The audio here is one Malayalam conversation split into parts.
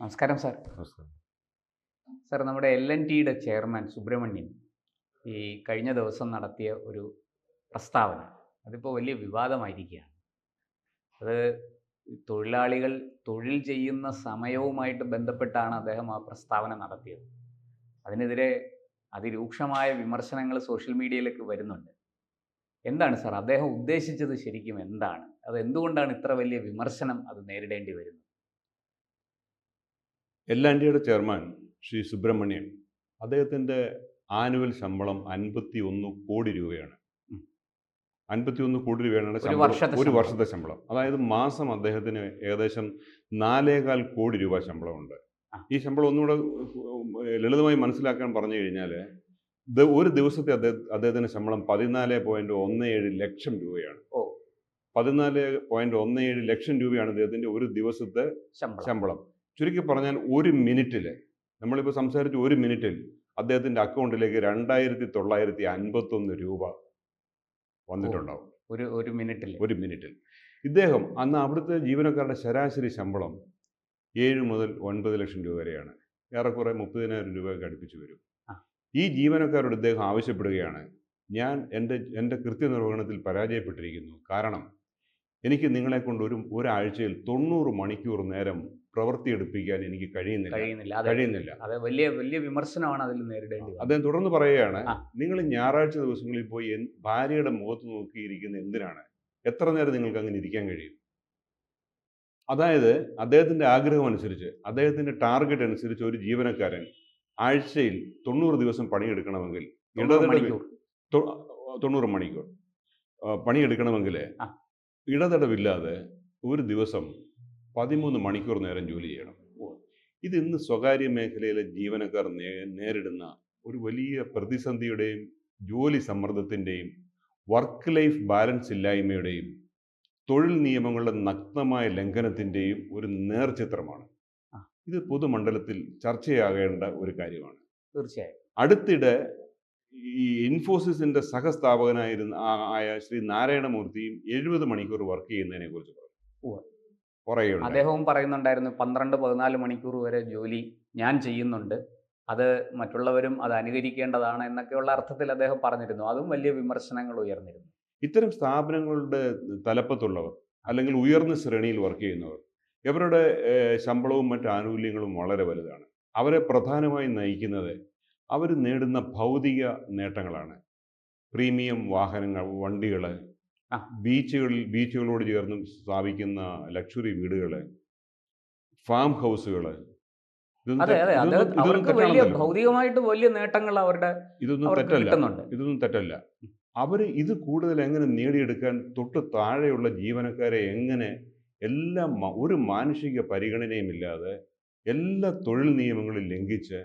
നമസ്കാരം സാർ. സാർ നമ്മുടെ എൽ എൻ ടിയുടെ ചെയർമാൻ സുബ്രഹ്മണ്യൻ ഈ കഴിഞ്ഞ ദിവസം നടത്തിയ ഒരു പ്രസ്താവന. അതിപ്പോൾ വലിയ വിവാദമായിരിക്കുകയാണ്. അത് തൊഴിലാളികൾ തൊഴിൽ ചെയ്യുന്ന സമയവുമായിട്ട് ബന്ധപ്പെട്ടാണ് അദ്ദേഹം ആ പ്രസ്താവന നടത്തിയത്. അതിനെതിരെ അതിരൂക്ഷമായ വിമർശനങ്ങൾ സോഷ്യൽ മീഡിയയിലേക്ക് വരുന്നുണ്ട്. എന്താണ് സാർ? അദ്ദേഹം ഉദ്ദേശിച്ചത് ശരിക്കും എന്താണ്? അത് എന്തുകൊണ്ടാണ് ഇത്ര വലിയ വിമർശനം അത് നേരിടേണ്ടി വരുന്നത്? എൽ ആൻഡ് ടിയുടെ ചെയർമാൻ ശ്രീ സുബ്രഹ്മണ്യൻ അദ്ദേഹത്തിന്റെ ആനുവൽ ശമ്പളം അൻപത്തി ഒന്ന് കോടി രൂപയാണ്. അൻപത്തി ഒന്ന് കോടി രൂപയാണ് ഒരു വർഷത്തെ ശമ്പളം. അതായത് മാസം അദ്ദേഹത്തിന് ഏകദേശം നാലേകാൽ കോടി രൂപ ശമ്പളമുണ്ട്. ഈ ശമ്പളം ഒന്നുകൂടെ ലളിതമായി മനസ്സിലാക്കാൻ പറഞ്ഞു കഴിഞ്ഞാൽ ഒരു ദിവസത്തെ അദ്ദേഹ അദ്ദേഹത്തിന് ശമ്പളം പതിനാല് പോയിന്റ് ഒന്ന് ഏഴ് ലക്ഷം രൂപയാണ്. ഓ. പതിനാല് പോയിന്റ് ഒന്ന് ഏഴ് ലക്ഷം രൂപയാണ് അദ്ദേഹത്തിന്റെ ഒരു ദിവസത്തെ ശമ്പളം. ചുരുക്കി പറഞ്ഞാൽ ഒരു മിനിറ്റിൽ നമ്മളിപ്പോൾ സംസാരിച്ച ഒരു മിനിറ്റിൽ അദ്ദേഹത്തിന്റെ അക്കൗണ്ടിലേക്ക് രണ്ടായിരത്തി തൊള്ളായിരത്തി അൻപത്തൊന്ന് രൂപ വന്നിട്ടുണ്ടാവും. ഒരു ഒരു മിനിറ്റിൽ ഒരു മിനിറ്റിൽ. ഇദ്ദേഹം അന്ന് അവിടുത്തെ ജീവനക്കാരുടെ ശരാശരി ശമ്പളം ഏഴ് മുതൽ ഒൻപത് ലക്ഷം രൂപ വരെയാണ്. ഏറെക്കുറെ മുപ്പതിനായിരം രൂപയൊക്കെ അടുപ്പിച്ച് വരും. ഈ ജീവനക്കാരോട് ഇദ്ദേഹം ആവശ്യപ്പെടുകയാണ് ഞാൻ എന്റെ എന്റെ കൃത്യനിർവഹണത്തിൽ പരാജയപ്പെട്ടിരിക്കുന്നു. കാരണം എനിക്ക് നിങ്ങളെ കൊണ്ട് ഒരു ഒരാഴ്ചയിൽ തൊണ്ണൂറ് മണിക്കൂർ നേരം പ്രവൃത്തിയെടുപ്പിക്കാൻ എനിക്ക് കഴിയുന്നില്ല. കഴിയുന്നില്ല. കഴിയുന്നില്ല. അത്. വലിയ വലിയ വിമർശനമാണ് അതിൽ നേരിടേണ്ടത് അദ്ദേഹം തുടർന്ന് പറയുകയാണ് നിങ്ങൾ ഞായറാഴ്ച ദിവസങ്ങളിൽ പോയി ഭാര്യയുടെ മുഖത്ത് നോക്കിയിരിക്കുന്ന എന്തിനാണ്? എത്ര നേരം നിങ്ങൾക്ക് അങ്ങനെ ഇരിക്കാൻ കഴിയും? അതായത് അദ്ദേഹത്തിന്റെ ആഗ്രഹം അനുസരിച്ച് അദ്ദേഹത്തിന്റെ ടാർഗറ്റ് അനുസരിച്ച് ഒരു ജീവനക്കാരൻ ആഴ്ചയിൽ തൊണ്ണൂറ് ദിവസം പണിയെടുക്കണമെങ്കിൽ തൊണ്ണൂറ് മണിക്കൂർ. പണിയെടുക്കണമെങ്കിൽ. ഇടതടവില്ലാതെ ഒരു ദിവസം പതിമൂന്ന് മണിക്കൂർ നേരം ജോലി ചെയ്യണം. ഇത് ഇന്ന് സ്വകാര്യ മേഖലയിലെ ജീവനക്കാർ നേരിടുന്ന ഒരു വലിയ പ്രതിസന്ധിയുടെയും ജോലി സമ്മർദ്ദത്തിന്റെയും വർക്ക് ലൈഫ് ബാലൻസ് ഇല്ലായ്മയുടെയും തൊഴിൽ നിയമങ്ങളുടെ നഗ്നമായ ലംഘനത്തിന്റെയും ഒരു നേർചിത്രമാണ്. ഇത് പൊതുമണ്ഡലത്തിൽ ചർച്ചയാകേണ്ട ഒരു കാര്യമാണ്. തീർച്ചയായും. അടുത്തിടെ ഈ ഇൻഫോസിസിന്റെ സഹസ്ഥാപകനായിരുന്ന ആയ ശ്രീ നാരായണമൂർത്തിയും എഴുപത് മണിക്കൂർ വർക്ക് ചെയ്യുന്നതിനെ കുറിച്ച് പറഞ്ഞു പറയുകയുണ്ടായി അദ്ദേഹവും പറയുന്നുണ്ടായിരുന്നു പന്ത്രണ്ട് പതിനാല് മണിക്കൂർ വരെ ജോലി ഞാൻ ചെയ്യുന്നുണ്ട്. അത് മറ്റുള്ളവരും അത് അനുകരിക്കേണ്ടതാണ് എന്നൊക്കെയുള്ള അർത്ഥത്തിൽ അദ്ദേഹം പറഞ്ഞിരുന്നു. അതും വലിയ വിമർശനങ്ങൾ ഉയർന്നിരുന്നു. ഇത്തരം സ്ഥാപനങ്ങളുടെ തലപ്പത്തുള്ളവർ അല്ലെങ്കിൽ ഉയർന്ന ശ്രേണിയിൽ വർക്ക് ചെയ്യുന്നവർ ഇവരുടെ ശമ്പളവും മറ്റ് ആനുകൂല്യങ്ങളും വളരെ വലുതാണ്. അവരെ പ്രധാനമായും നയിക്കുന്നത് അവർ നേടുന്ന ഭൗതിക നേട്ടങ്ങളാണ്. പ്രീമിയം വാഹനങ്ങൾ വണ്ടികൾ ആ. ബീച്ചുകളിൽ ബീച്ചുകളോട് ചേർന്ന് സ്ഥാപിക്കുന്ന ലക്ഷറി വീടുകൾ ഫാം ഹൗസുകൾ അതെ അതെ. അവർക്ക് വലിയ ഭൗതികമായിട്ട് വലിയ നേട്ടങ്ങൾ അവരുടെ ഇതൊന്നും തെറ്റല്ല. ഇതൊന്നും തെറ്റല്ല. അവർ ഇത് കൂടുതൽ എങ്ങനെ നേടിയെടുക്കാൻ തൊട്ട് താഴെയുള്ള ജീവനക്കാരെ എങ്ങനെ എല്ലാ ഒരു മാനുഷിക പരിഗണനയുമില്ലാതെ എല്ലാ തൊഴിൽ നിയമങ്ങളും ലംഘിച്ച്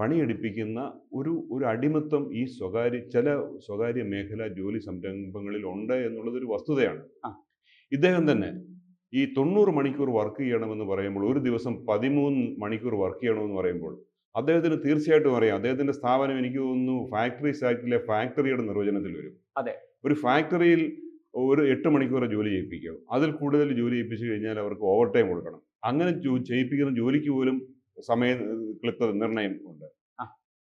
പണിയെടുപ്പിക്കുന്ന ഒരു ഒരു അടിമത്തം ഈ സ്വകാര്യ ചില സ്വകാര്യ മേഖല ജോലി സംരംഭങ്ങളിൽ ഉണ്ട് എന്നുള്ളതൊരു വസ്തുതയാണ്. ഇദ്ദേഹം തന്നെ ഈ തൊണ്ണൂറ് മണിക്കൂർ വർക്ക് ചെയ്യണമെന്ന് പറയുമ്പോൾ ഒരു ദിവസം പതിമൂന്ന് മണിക്കൂർ വർക്ക് ചെയ്യണമെന്ന് പറയുമ്പോൾ അദ്ദേഹത്തിന് തീർച്ചയായിട്ടും അറിയാം. അദ്ദേഹത്തിന്റെ സ്ഥാപനം എനിക്ക് തോന്നുന്നു ഫാക്ടറി ആക്ടിലെ ഫാക്ടറിയുടെ നിർവചനത്തിൽ വരും. അതെ. ഒരു ഫാക്ടറിയിൽ ഒരു എട്ട് മണിക്കൂർ ജോലി ചെയ്യിപ്പിക്കും. അതിൽ കൂടുതൽ ജോലി ചെയ്യിപ്പിച്ചു കഴിഞ്ഞാൽ അവർക്ക് ഓവർ ടൈം കൊടുക്കണം. അങ്ങനെ ചെയ്യിപ്പിക്കുന്ന ജോലിക്ക് പോലും സമയ ക്ലിപ്ത നിർണയം ഉണ്ട്.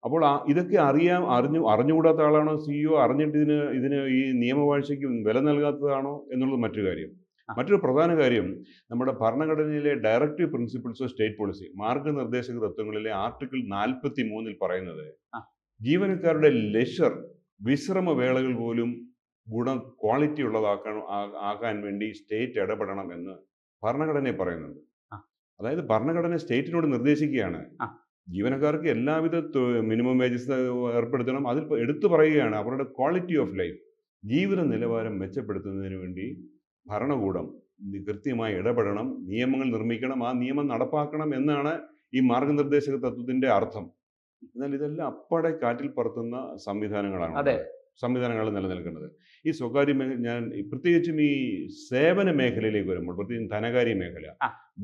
അപ്പോൾ ഇതൊക്കെ അറിയാൻ അറിഞ്ഞു അറിഞ്ഞുകൂടാത്ത ആളാണോ സിഇഒ അറിഞ്ഞിട്ട് ഇതിന് ഇതിന് ഈ നിയമവാഴ്ചയ്ക്ക് വില നൽകാത്തതാണോ എന്നുള്ളത് മറ്റൊരു കാര്യം. മറ്റൊരു പ്രധാന കാര്യം നമ്മുടെ ഭരണഘടനയിലെ directive principles of state policy മാർഗനിർദ്ദേശക തത്വങ്ങളിലെ ആർട്ടിക്കിൾ നാൽപ്പത്തി മൂന്നിൽ പറയുന്നത് ജീവനക്കാരുടെ ലെഷർ വിശ്രമ വേളകൾ പോലും ഗുണ ക്വാളിറ്റി ഉള്ളതാക്കാൻ ആക്കാൻ ആകാൻ വേണ്ടി സ്റ്റേറ്റ് ഇടപെടണം എന്ന് ഭരണഘടനയെ പറയുന്നുണ്ട്. അതായത് ഭരണഘടന സ്റ്റേറ്റിനോട് നിർദ്ദേശിക്കുകയാണ്. ജീവനക്കാർക്ക് എല്ലാവിധ മിനിമം വേജസ് ഏർപ്പെടുത്തണം. അതിൽ എടുത്തു പറയുകയാണ് അവരുടെ ക്വാളിറ്റി ഓഫ് ലൈഫ്. ജീവിത നിലവാരം മെച്ചപ്പെടുത്തുന്നതിന് വേണ്ടി ഭരണകൂടം കൃത്യമായി ഇടപെടണം. നിയമങ്ങൾ നിർമ്മിക്കണം. ആ നിയമം നടപ്പാക്കണം എന്നാണ് ഈ മാർഗനിർദ്ദേശക തത്വത്തിന്റെ അർത്ഥം. എന്നാൽ ഇതെല്ലാം അപ്പടെ കാറ്റിൽ പറത്തുന്ന സംവിധാനങ്ങളാണ്. അതെ. സംവിധാനങ്ങൾ നിലനിൽക്കുന്നത്. ഈ സ്വകാര്യ മേഖല ഞാൻ പ്രത്യേകിച്ചും ഈ സേവന മേഖലയിലേക്ക് വരുമ്പോൾ പ്രത്യേകിച്ചും ധനകാര്യ മേഖല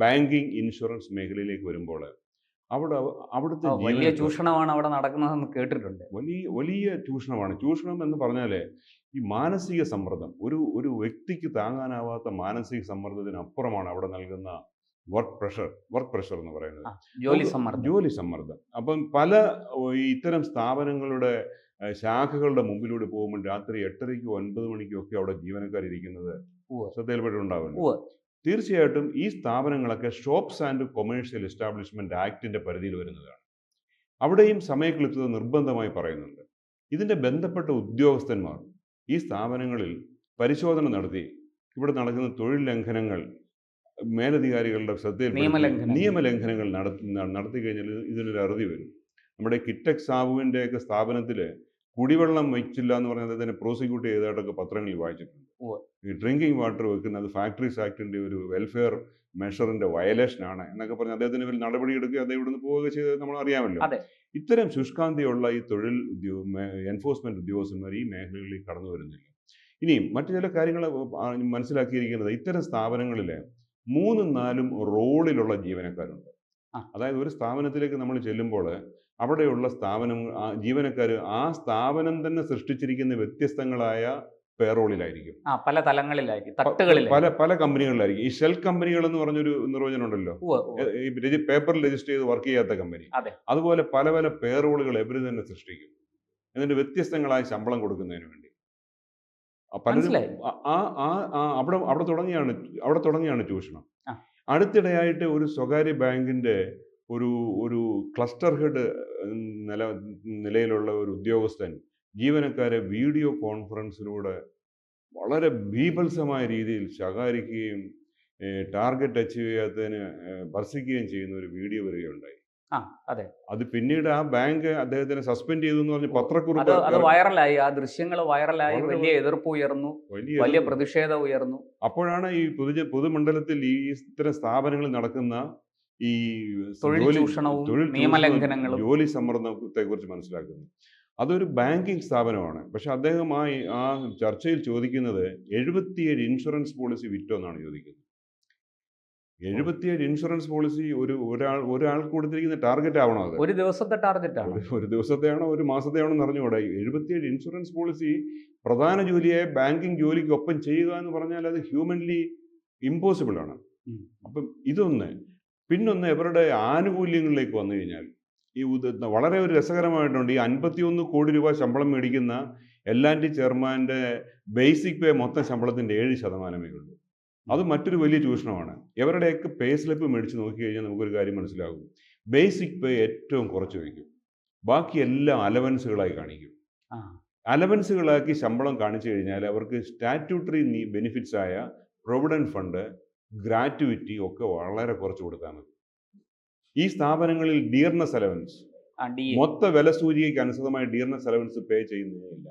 ബാങ്കിങ് ഇൻഷുറൻസ് മേഖലയിലേക്ക് വരുമ്പോൾ അവിടെ അവിടുത്തെ വലിയ ചൂഷണമാണ് അവിടെ നടക്കുന്നതെന്ന് കേട്ടിട്ടുണ്ട്. വലിയ വലിയ ചൂഷണമാണ്. ചൂഷണം എന്ന് പറഞ്ഞാൽ ഈ മാനസിക സമ്മർദ്ദം. ഒരു ഒരു വ്യക്തിക്ക് താങ്ങാനാവാത്ത മാനസിക സമ്മർദ്ദത്തിനപ്പുറമാണ് അവിടെ നൽകുന്ന വർക്ക് പ്രഷർ വർക്ക് പ്രഷർ എന്ന് പറയുന്നത്. ജോലി സമ്മർദ്ദം. ജോലി സമ്മർദ്ദം. അപ്പം പല ഇത്തരം സ്ഥാപനങ്ങളുടെ ശാഖകളുടെ മുമ്പിലൂടെ പോകുമ്പോൾ രാത്രി എട്ടരയ്ക്കും ഒൻപത് മണിക്കും ഒക്കെ അവിടെ ജീവനക്കാർ ഇരിക്കുന്നത് ഉവ്വ്. തീർച്ചയായിട്ടും ഈ സ്ഥാപനങ്ങളൊക്കെ ഷോപ്സ് ആൻഡ് കൊമേഴ്ഷ്യൽ എസ്റ്റാബ്ലിഷ്മെന്റ് ആക്ടിന്റെ പരിധിയിൽ വരുന്നതാണ്. അവിടെയും സമയക്ലിപ്തത നിർബന്ധമായി പറയുന്നുണ്ട്. ഇതിന്റെ ബന്ധപ്പെട്ട ഉദ്യോഗസ്ഥന്മാർ ഈ സ്ഥാപനങ്ങളിൽ പരിശോധന നടത്തി. ഇവിടെ നടക്കുന്ന തൊഴിൽ ലംഘനങ്ങൾ മേലധികാരികളുടെ ശ്രദ്ധയിൽ നിയമലംഘനങ്ങൾ. നടത്തി നടത്തി കഴിഞ്ഞാൽ ഇതിനൊരു അറുതി വരും. നമ്മുടെ കിറ്റക് സാബുവിന്റെ ഒക്കെ സ്ഥാപനത്തിൽ കുടിവെള്ളം വെച്ചില്ല എന്ന് പറഞ്ഞാൽ അതിനെ പ്രോസിക്യൂട്ട് ചെയ്തതായിട്ടൊക്കെ പത്രങ്ങളിൽ വായിച്ചിട്ടുണ്ട്. ഈ ഡ്രിങ്കിങ് വാട്ടർ വെക്കുന്നത് ഫാക്ടറീസ് ആക്ടിന്റെ ഒരു വെൽഫെയർ മെഷറിന്റെ വയലേഷൻ ആണ് എന്നൊക്കെ പറഞ്ഞ് അദ്ദേഹത്തിന് പേരിൽ നടപടി എടുക്കുക അദ്ദേഹം ഇവിടുന്ന് പോവുക ചെയ്തത് നമ്മൾ അറിയാമല്ലോ. ഇത്തരം ശുഷ്കാന്തിയുള്ള ഈ തൊഴിൽ ഉദ്യോഗ എൻഫോഴ്സ്മെന്റ് ഉദ്യോഗസ്ഥന്മാർ ഈ മേഖലകളിൽ കടന്നു വരുന്നില്ല ഇനിയും മറ്റു ചില കാര്യങ്ങൾ മനസ്സിലാക്കിയിരിക്കുന്നത് ഇത്തരം സ്ഥാപനങ്ങളിൽ മൂന്നും നാലും റോളിലുള്ള ജീവനക്കാരുണ്ട്. അതായത് ഒരു സ്ഥാപനത്തിലേക്ക് നമ്മൾ ചെല്ലുമ്പോൾ അവിടെയുള്ള സ്ഥാപനം ജീവനക്കാർ ആ സ്ഥാപനം തന്നെ സൃഷ്ടിച്ചിരിക്കുന്ന വ്യത്യസ്തങ്ങളായ പേറോളിലായിരിക്കും. പല തലങ്ങളിലായിരിക്കും തട്ടുകളിൽ പല പല കമ്പനികളിലായിരിക്കും. ഈ ഷെൽ കമ്പനികൾ എന്ന് പറഞ്ഞൊരു നിർവചനം ഉണ്ടല്ലോ ഈ പേപ്പറിൽ രജിസ്റ്റർ ചെയ്ത് വർക്ക് ചെയ്യാത്ത കമ്പനി. അതുപോലെ പല പല പേറോളുകൾ എവര് തന്നെ സൃഷ്ടിക്കും. എന്നിട്ട് വ്യത്യസ്തങ്ങളായ ശമ്പളം കൊടുക്കുന്നതിന് വേണ്ടി. പലരും ആ- ആ അവിടെ അവിടെ തുടങ്ങിയാണ് അവിടെ തുടങ്ങിയാണ് ചൂഷണം. അടുത്തിടെയായിട്ട് ഒരു സ്വകാര്യ ബാങ്കിന്റെ ഒരു ഒരു ക്ലസ്റ്റർ ഹെഡ് നില നിലയിലുള്ള ഒരു ഉദ്യോഗസ്ഥൻ ജീവനക്കാരെ വീഡിയോ കോൺഫറൻസിലൂടെ വളരെ ബീഭത്സമായ രീതിയിൽ ശകാരിക്കുകയും ടാർഗറ്റ് അച്ചീവ് ചെയ്യാത്തതിന് ഭർസിക്കുകയും ചെയ്യുന്ന ഒരു വീഡിയോ വരികയുണ്ടായി. ആ അതെ. അത് പിന്നീട് ആ ബാങ്ക് അദ്ദേഹത്തിനെ സസ്പെൻഡ് ചെയ്തു എന്ന് പറഞ്ഞ പത്രക്കുറിപ്പ് അത് വൈറലായി. ആ ദൃശ്യങ്ങൾ വൈറലായി. വലിയ എതിർപ്പ് ഉയർന്നു. വലിയ പ്രതിഷേധം ഉയർന്നു. അപ്പോഴാണ് ഈ പൊതു പൊതുമണ്ഡലത്തിൽ ഈ ഇത്തരം സ്ഥാപനങ്ങളിൽ നടക്കുന്ന ഈ തൊഴിൽ ചൂഷണവും തൊഴിൽ ചൂഷണവും, നിയമലംഘനങ്ങളും ജോലി സമ്മർദ്ദത്തെ കുറിച്ച് മനസ്സിലാക്കുന്നു. അതൊരു ബാങ്കിങ് സ്ഥാപനമാണ്. പക്ഷെ അദ്ദേഹം ആ ആ ചർച്ചയിൽ ചോദിക്കുന്നത് എഴുപത്തിയേഴ് ഇൻഷുറൻസ് പോളിസി വിറ്റോ എന്നാണ് ചോദിക്കുന്നത്. എഴുപത്തിയേഴ് ഇൻഷുറൻസ് പോളിസി ഒരു ഒരാൾ ഒരാൾക്ക് കൊടുത്തിരിക്കുന്ന ടാർഗറ്റ് ആവണോ അത്? ഒരു ദിവസത്തെ ടാർഗറ്റ് ആണ് ഒരു- ദിവസത്തെ ദിവസത്തെയാണോ ഒരു മാസത്തെയാണോ എന്ന് അറിഞ്ഞുകൂടെ. എഴുപത്തിയേഴ് ഇൻഷുറൻസ് പോളിസി പ്രധാന ജോലിയായ ബാങ്കിങ് ജോലിക്കൊപ്പം ചെയ്യുക എന്ന് പറഞ്ഞാൽ അത് ഹ്യൂമൻലി ഇമ്പോസിബിൾ ആണ്. അപ്പം ഇതൊന്ന് പിന്നൊന്ന് ഇവരുടെ ആനുകൂല്യങ്ങളിലേക്ക് വന്നു കഴിഞ്ഞാൽ ഈ വളരെ ഒരു രസകരമായിട്ടുണ്ട്. ഈ അൻപത്തിയൊന്ന് കോടി രൂപ ശമ്പളം മേടിക്കുന്ന എല്ലാന്റെ ചെയർമാന്റെ ബേസിക് പേ മൊത്തം ശമ്പളത്തിന്റെ ഏഴ് ശതമാനമേ ഉള്ളൂ. അത് മറ്റൊരു വലിയ ചൂഷണമാണ്. ഇവരുടെയൊക്കെ പേ സ്ലിപ്പ് മേടിച്ച് നോക്കി കഴിഞ്ഞാൽ നമുക്കൊരു കാര്യം മനസ്സിലാകും. ബേസിക് പേ ഏറ്റവും കുറച്ച് വയ്ക്കും. ബാക്കി എല്ലാം അലവൻസുകളായി കാണിക്കും. അലവൻസുകളാക്കി ശമ്പളം കാണിച്ചു കഴിഞ്ഞാൽ അവർക്ക് സ്റ്റാറ്റ്യൂട്ടറി ബെനിഫിറ്റ്സ് ആയ പ്രൊവിഡന്റ് ഫണ്ട് ഗ്രാറ്റുവിറ്റി ഒക്കെ വളരെ കുറച്ച് കൊടുത്താൽ മതി. ഈ സ്ഥാപനങ്ങളിൽ ഡിയർനെസ് അലവൻസ് മൊത്ത വില സൂചികയ്ക്ക് അനുസൃതമായ ഡിയർനെസ് അലവൻസ് പേ ചെയ്യുന്നില്ല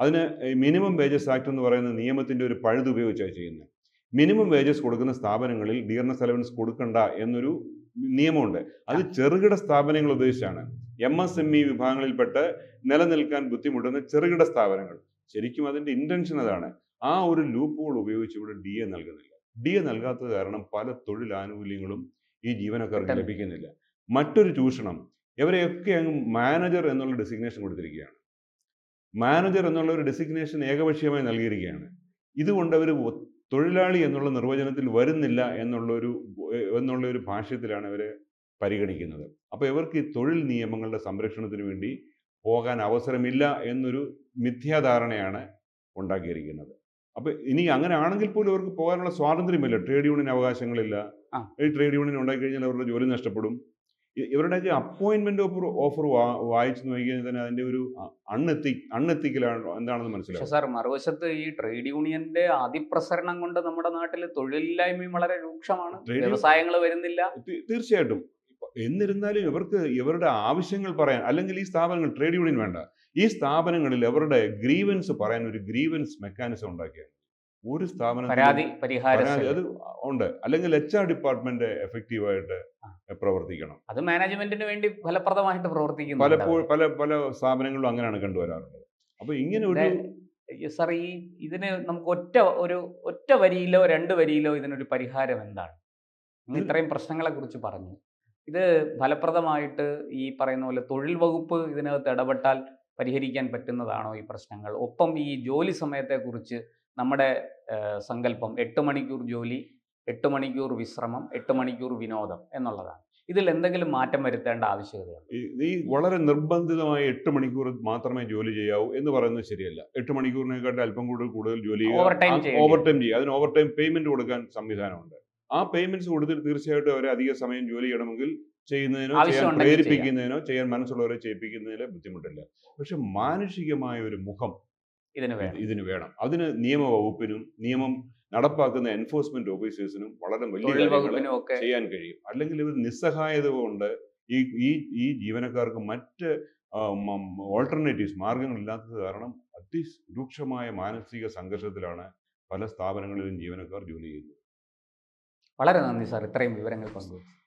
അതിന് മിനിമം വേജസ് ആക്ട് എന്ന് പറയുന്ന നിയമത്തിന്റെ ഒരു പഴുത് ഉപയോഗിച്ചാണ് ചെയ്യുന്നത്. മിനിമം വേജസ് കൊടുക്കുന്ന സ്ഥാപനങ്ങളിൽ ഡിയർനെസ് അലവൻസ് കൊടുക്കണ്ട എന്നൊരു നിയമമുണ്ട്. അത് ചെറുകിട സ്ഥാപനങ്ങൾ ഉദ്ദേശിച്ചാണ്. എം എസ് എം ഇ വിഭാഗങ്ങളിൽപ്പെട്ട് നിലനിൽക്കാൻ ബുദ്ധിമുട്ടുന്ന ചെറുകിട സ്ഥാപനങ്ങൾ. ശരിക്കും അതിന്റെ ഇന്റൻഷൻ അതാണ്. ആ ഒരു ലൂപ്പുകൾ ഉപയോഗിച്ച് ഇവിടെ ഡി എ നൽകുന്നില്ല. ഡി എ നൽകാത്തത് കാരണം പല തൊഴിൽ ആനുകൂല്യങ്ങളും ഈ ജീവനക്കാർക്ക് ലഭിക്കുന്നില്ല. മറ്റൊരു ചൂഷണം. ഇവരെയൊക്കെ അങ്ങ് മാനേജർ എന്നുള്ള ഡെസിഗ്നേഷൻ കൊടുത്തിരിക്കുകയാണ്. മാനേജർ എന്നുള്ള ഒരു ഡെസിഗ്നേഷൻ ഏകപക്ഷീയമായി നൽകിയിരിക്കുകയാണ്. ഇതുകൊണ്ട് അവർ തൊഴിലാളി എന്നുള്ള നിർവചനത്തിൽ വരുന്നില്ല എന്നുള്ളൊരു എന്നുള്ള ഒരു ഭാഷ്യത്തിലാണ് ഇവരെ പരിഗണിക്കുന്നത്. അപ്പോൾ ഇവർക്ക് ഈ തൊഴിൽ നിയമങ്ങളുടെ സംരക്ഷണത്തിന് വേണ്ടി പോകാൻ അവസരമില്ല എന്നൊരു മിഥ്യാധാരണയാണ് ഉണ്ടാക്കിയിരിക്കുന്നത്. അപ്പോൾ ഇനി അങ്ങനെ ആണെങ്കിൽ പോലും അവർക്ക് പോകാനുള്ള സ്വാതന്ത്ര്യമില്ല. ട്രേഡ് യൂണിയൻ അവകാശങ്ങളില്ല. ഈ ട്രേഡ് യൂണിയൻ ഉണ്ടായി കഴിഞ്ഞാൽ അവരുടെ ജോലി നഷ്ടപ്പെടും. ഇവരുടെയൊക്കെ അപ്പോയിന്റ്മെന്റ് ഓഫർ ഓഫർ വായിച്ചു നോക്കിയാൽ തന്നെ അതിന്റെ ഒരു അണ്ണെത്തി അണ്ണെത്തിക്കലാണ് എന്താണെന്ന് മനസ്സിലാവും. സാർ മറുവശത്ത് ഈ ട്രേഡ് യൂണിയന്റെ അതിപ്രസരണം കൊണ്ട് നമ്മുടെ നാട്ടിൽ തൊഴിലില്ലായ്മയും വളരെ രൂക്ഷമാണ്. വ്യവസായങ്ങൾ വരുന്നില്ല. തീർച്ചയായിട്ടും. എന്നിരുന്നാലും ഇവർക്ക് ഇവരുടെ ആവശ്യങ്ങൾ പറയാൻ അല്ലെങ്കിൽ ഈ സ്ഥാപനങ്ങൾ ട്രേഡ് യൂണിയൻ വേണ്ട. ഈ സ്ഥാപനങ്ങളിൽ അവരുടെ ഗ്രീവൻസ് പറയാൻ ഒരു ഗ്രീവൻസ് മെക്കാനിസം ഉണ്ടാക്കിയാണ്. ഒരു സ്ഥാപനം അത് ഉണ്ട്. അല്ലെങ്കിൽ എച്ച് ആർ ഡിപ്പാർട്ട്മെന്റ് എഫക്റ്റീവായിട്ട് പ്രവർത്തിക്കണം. അത് മാനേജ്മെന്റിന് വേണ്ടി ഫലപ്രദമായിട്ട് പ്രവർത്തിക്കുന്നു പലപ്പോഴും പല പല സ്ഥാപനങ്ങളും അങ്ങനെയാണ് കണ്ടുവരാറുള്ളത്. അപ്പൊ ഇങ്ങനെ ഒരു സാർ ഈ ഇതിന് നമുക്ക് ഒറ്റ ഒരു ഒറ്റ വരിയിലോ രണ്ട് വരിയിലോ ഇതിനൊരു പരിഹാരം എന്താണ്? ഇത്രയും പ്രശ്നങ്ങളെ കുറിച്ച് പറഞ്ഞു. ഇത് ഫലപ്രദമായിട്ട് ഈ പറയുന്ന പോലെ തൊഴിൽ വകുപ്പ് ഇതിനകത്ത് ഇടപെട്ടാൽ പരിഹരിക്കാൻ പറ്റുന്നതാണോ ഈ പ്രശ്നങ്ങൾ? ഒപ്പം ഈ ജോലി സമയത്തെക്കുറിച്ച് നമ്മുടെ സങ്കല്പം എട്ട് മണിക്കൂർ ജോലി എട്ട് മണിക്കൂർ വിശ്രമം എട്ട് മണിക്കൂർ വിനോദം എന്നുള്ളതാണ്. ഇതിൽ എന്തെങ്കിലും മാറ്റം വരുത്തേണ്ട ആവശ്യകതയാണ് ഈ വളരെ നിർബന്ധിതമായി എട്ട് മണിക്കൂർ മാത്രമേ ജോലി ചെയ്യാവൂ എന്ന് പറയുന്നത് ശരിയല്ല. എട്ട് മണിക്കൂറിനെക്കാട്ട് അല്പം കൂടുതൽ കൂടുതൽ ജോലി ചെയ്യേണ്ടി ഓവർ ടൈം ചെയ്യുക. അതിന് ഓവർ ടൈം പേയ്മെന്റ് കൊടുക്കാൻ സംവിധാനമുണ്ട്. ആ പേയ്മെന്റ്സ് കൊടുത്തിട്ട് തീർച്ചയായിട്ടും അവരെ അധിക സമയം ജോലി ചെയ്യണമെങ്കിൽ ചെയ്യുന്നതിനോ ചെയ്യാൻ പ്രേരിപ്പിക്കുന്നതിനോ ചെയ്യാൻ മനസ്സുള്ളവരെ ചെയ്യിപ്പിക്കുന്നതിന് ബുദ്ധിമുട്ടില്ല. പക്ഷെ മാനുഷികമായ ഒരു മുഖം ഇതിന് വേണം. ഇത് ഇതിന് വേണം. അതിന് നിയമവകുപ്പിനും നിയമം നടപ്പാക്കുന്ന എൻഫോഴ്സ്മെന്റ് ഓഫീസേഴ്സിനും വളരെ വലിയ കാര്യങ്ങൾ ചെയ്യാൻ കഴിയും. അല്ലെങ്കിൽ ഇവർ നിസ്സഹായത കൊണ്ട് ഈ ഈ ഈ ജീവനക്കാർക്ക് മറ്റ് ഓൾട്ടർനേറ്റീവ്സ് മാർഗങ്ങളില്ലാത്തത് കാരണം അതിരൂക്ഷമായ മാനസിക സംഘർഷത്തിലാണ് പല സ്ഥാപനങ്ങളിലും ജീവനക്കാർ ജോലി ചെയ്യുന്നത്. വളരെ നന്ദി സാർ. ഇത്രയും വിവരങ്ങൾ പങ്കുവച്ചു